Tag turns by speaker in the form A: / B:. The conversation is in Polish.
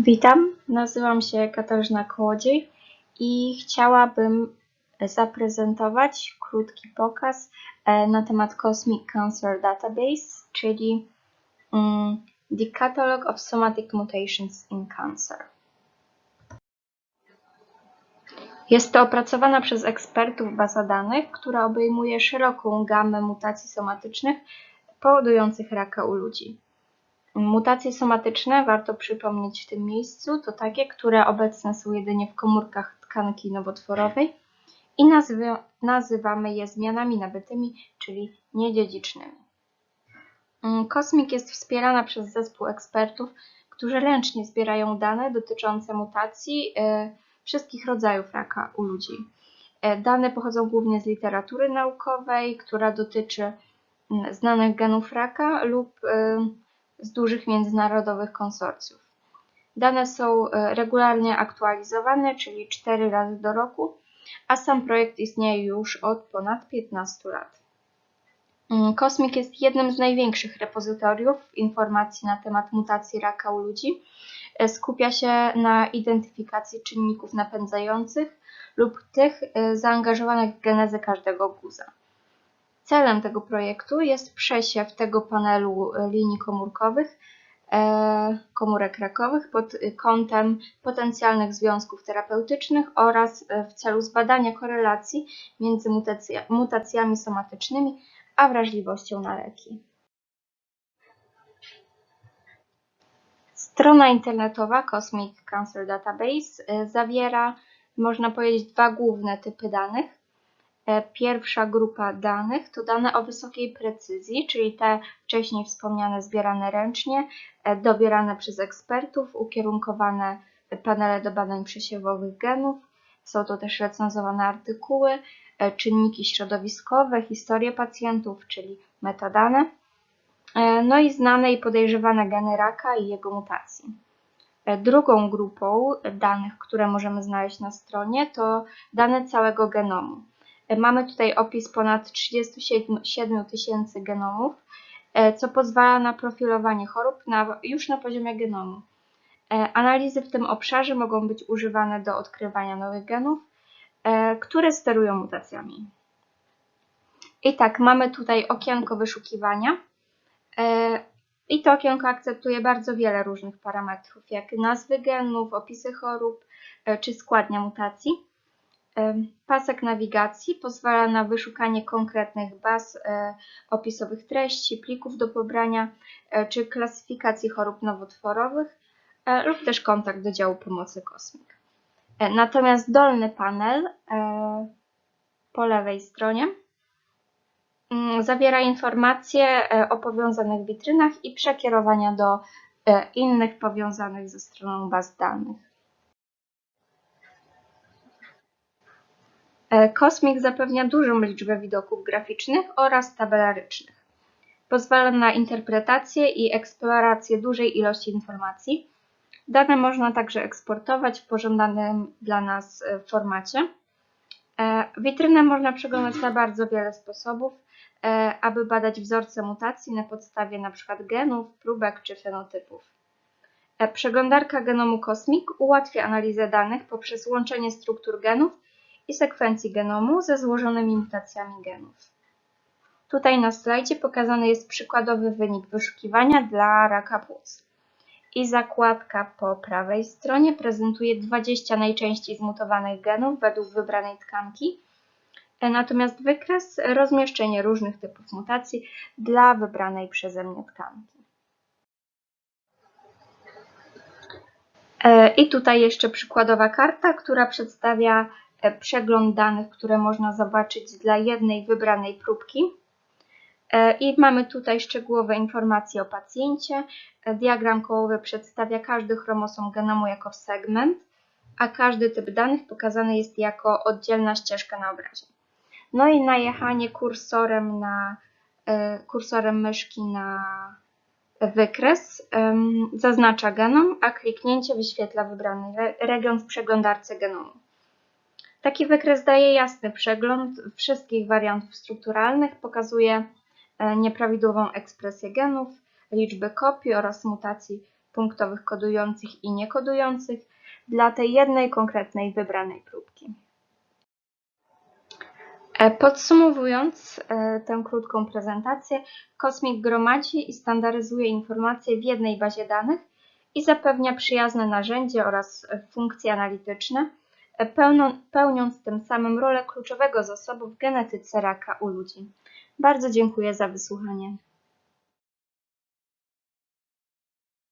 A: Witam, nazywam się Katarzyna Kołodziej i chciałabym zaprezentować krótki pokaz e, na temat Cosmic Cancer Database, czyli mm, The Catalog of Somatic Mutations in Cancer. Jest to opracowana przez ekspertów baza danych, która obejmuje szeroką gamę mutacji somatycznych powodujących raka u ludzi. Mutacje somatyczne, warto przypomnieć w tym miejscu, to takie, które obecne są jedynie w komórkach tkanki nowotworowej i nazywa, nazywamy je zmianami nabytymi, czyli niedziedzicznymi. Cosmic jest wspierana przez zespół ekspertów, którzy ręcznie zbierają dane dotyczące mutacji e, wszystkich rodzajów raka u ludzi. E, dane pochodzą głównie z literatury naukowej, która dotyczy znanych genów raka lub e, z dużych międzynarodowych konsorcjów. Dane są e, regularnie aktualizowane, czyli 4 razy do roku, a sam projekt istnieje już od ponad 15 lat. Mm, Cosmic jest jednym z największych repozytoriów informacji na temat mutacji raka u ludzi. E, skupia się na identyfikacji czynników napędzających lub tych e, zaangażowanych w genezę każdego guza. Celem tego projektu jest przesiew tego panelu e, linii komórkowych, e, komórek rakowych pod kątem potencjalnych związków terapeutycznych oraz e, w celu zbadania korelacji między mutacjami somatycznymi a wrażliwością na leki. Strona internetowa Cosmic Cancer Database zawiera, można powiedzieć, dwa główne typy danych. E, pierwsza grupa danych to dane o wysokiej precyzji, czyli te wcześniej wspomniane zbierane ręcznie, e, dobierane przez ekspertów, ukierunkowane panele do badań przesiewowych genów. Są to też recenzowane artykuły, e, czynniki środowiskowe, historie pacjentów, czyli metadane, no i znane i podejrzewane geny raka i jego mutacji. Drugą grupą danych, które możemy znaleźć na stronie, to dane całego genomu. Mamy tutaj opis ponad 37 tysięcy genomów, e, co pozwala na profilowanie chorób na, już na poziomie genomu. E, analizy w tym obszarze mogą być używane do odkrywania nowych genów, e, które sterują mutacjami. I tak, mamy tutaj okienko wyszukiwania. I to okienko akceptuje bardzo wiele różnych parametrów, jak nazwy genów, opisy chorób czy składnia mutacji. Pasek nawigacji pozwala na wyszukanie konkretnych baz e, opisowych treści, plików do pobrania e, czy klasyfikacji chorób nowotworowych e, lub też kontakt do działu pomocy kosmik. Natomiast dolny panel po lewej stronie mm, zawiera informacje o powiązanych witrynach i przekierowania do innych powiązanych ze stroną baz danych. E, Cosmic zapewnia dużą liczbę widoków graficznych oraz tabelarycznych. Pozwala na interpretację i eksplorację dużej ilości informacji. Dane można także eksportować w pożądanym dla nas e, formacie. E, witrynę można przeglądać na bardzo wiele sposobów, aby badać wzorce mutacji na podstawie np. genów, próbek czy fenotypów. Przeglądarka genomu Cosmic ułatwia analizę danych poprzez łączenie struktur genów i sekwencji genomu ze złożonymi mutacjami genów. Tutaj na slajdzie pokazany jest przykładowy wynik wyszukiwania dla raka płuc. I zakładka po prawej stronie prezentuje 20 najczęściej zmutowanych genów według wybranej tkanki, natomiast wykres rozmieszczenie różnych typów mutacji dla wybranej przeze mnie tkanki. E, I tutaj jeszcze przykładowa karta, która przedstawia E, przegląd danych, które można zobaczyć dla jednej wybranej próbki. E, I mamy tutaj szczegółowe informacje o pacjencie. E, diagram kołowy przedstawia każdy chromosom genomu jako segment, a każdy typ danych pokazany jest jako oddzielna ścieżka na obrazie. No i najechanie kursorem, na, kursorem myszki na wykres zaznacza genom, a kliknięcie wyświetla wybrany region w przeglądarce genomu. Taki wykres daje jasny przegląd wszystkich wariantów strukturalnych, pokazuje e, nieprawidłową ekspresję genów, liczby kopii oraz mutacji punktowych kodujących i niekodujących dla tej jednej konkretnej wybranej próbki. E, Podsumowując e, tę krótką prezentację, Kosmik gromadzi i standaryzuje informacje w jednej bazie danych i zapewnia przyjazne narzędzie oraz funkcje analityczne, pełniąc tym samym rolę kluczowego zasobu w genetyce raka u ludzi. Bardzo dziękuję za wysłuchanie.